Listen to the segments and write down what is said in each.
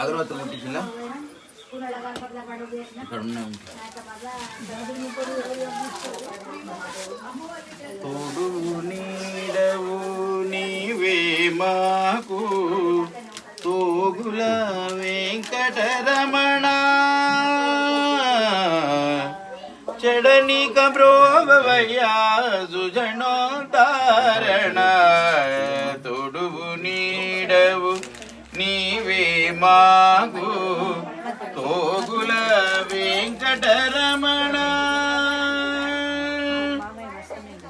అగరవత్తి ముట్టించిందా ఇక్కడ ఉన్నాయి తోడు నీడవు నీవే మాకు. తోగుల వెంకటరా చెడనిక బ్రోవయ్యా సుజనో తారణ తోడువు నీడవు నీవే మాగు తోగుల వెంకటరమణ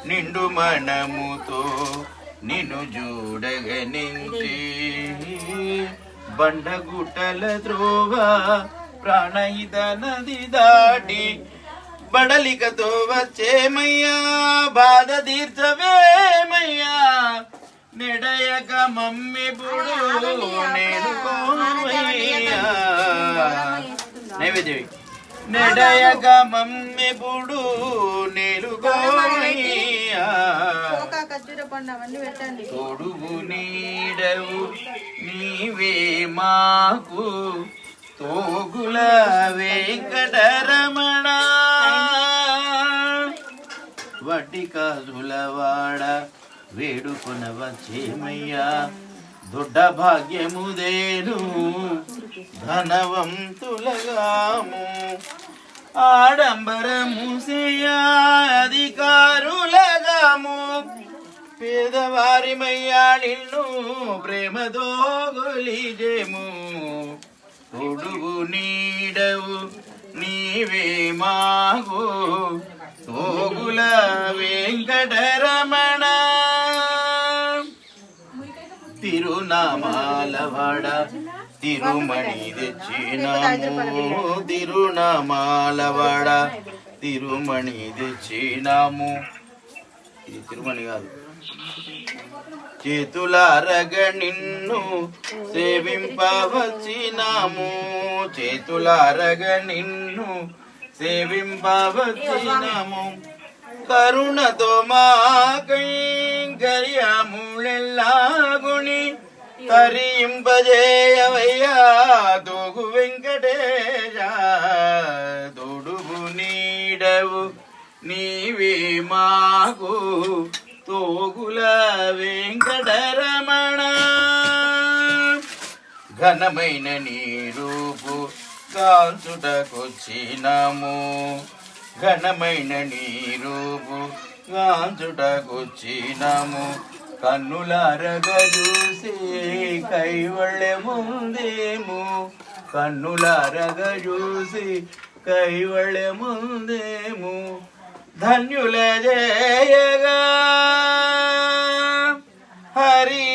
నిండు మనముతో నిన్ను చూడగనించి బండగుట్టల ద్రోవ ప్రాణయిత నది దాటి బడలికతో వచ్చేమయ్యా బాధ తీర్చవేమయ్యా నెడయక మమ్మి పుడు నేను నెడయక మమ్మి పుడు నేను తోడువు నీడవు నీవే మాకు. తోగుల వెంకటరమణ. వడ్డీ వేడుకొన వచ్చేమయ్యా దొడ్డ భాగ్యముదేను ధనవంతులగాము. ఆడంబరము అధికారులగాము. పేదవారిమయ్యా నిన్ను ప్రేమతో గొలిజేము తొడుగు నీడవు నీవే మాగో వెంకటరమణ తిరునామాలవాడ తిరుమణి తెచ్చినాము. తిరునామాలవాడ తిరుమణి తెచ్చినాము. ఇది తిరుమణి కాదు. చేతులారగ నిన్ను సేవింపవచ్చినాము. చేతులారగ నిన్ను సేవింపవచ్చినాము. కరుణతో మా కైంకర్యములెల్లాగుని తరింపజేయవయ్యా దూగు వెంకటేశ తోడుగు నీడవు నీవే మాకు తోగుల వెంకటరమణ ఘనమైన నీ రూపు కాల్చుటకొచ్చినము ఘనమైన నీ రూపు కాల్చుటకొచ్చినాము కన్నులారగ చూసి కైవళ్ళెముందేము కన్నులారగ చూసి కైవళ్ళెముందేము ధన్యుల జయగా హరి.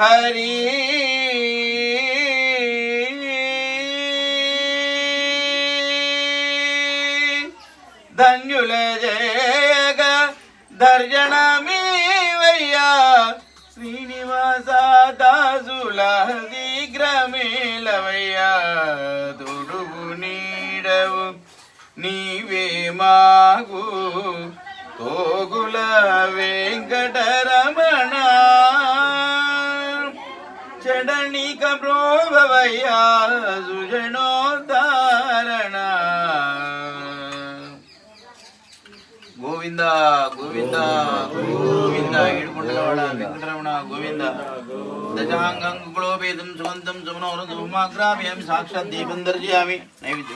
హరి. ధన్యుల జయగా దర్జనమీవయ్యా శ్రీనివాస దాసుల దిగ్రమేలవయ్యా తొడుగు నీడవు నీవే మాగు తోగుల వెంకటరమణ చెడనిక ప్రోభవయ్యా సుజనో ಗೋವಿಂದ ಗೋವಿಂದ ಗೋವಿಂದ ಹಿಡ್ಕೊಂಡಗೌಡ ವೆಂಕಟರಮಣ ಗೋವಿಂದ. ದಶಾಂಗಂಗುಳೋಪೇತಂ ಸುಗಂಧಂ ಸುಮನೋರ ಸುಮಾಗ್ರಾಮ್ಯಾಮಿ ಸಾಕ್ಷಾತ್ ದೀಪಂ ದರ್ಶಯಾಮಿ ನೈವೇದ್ಯ.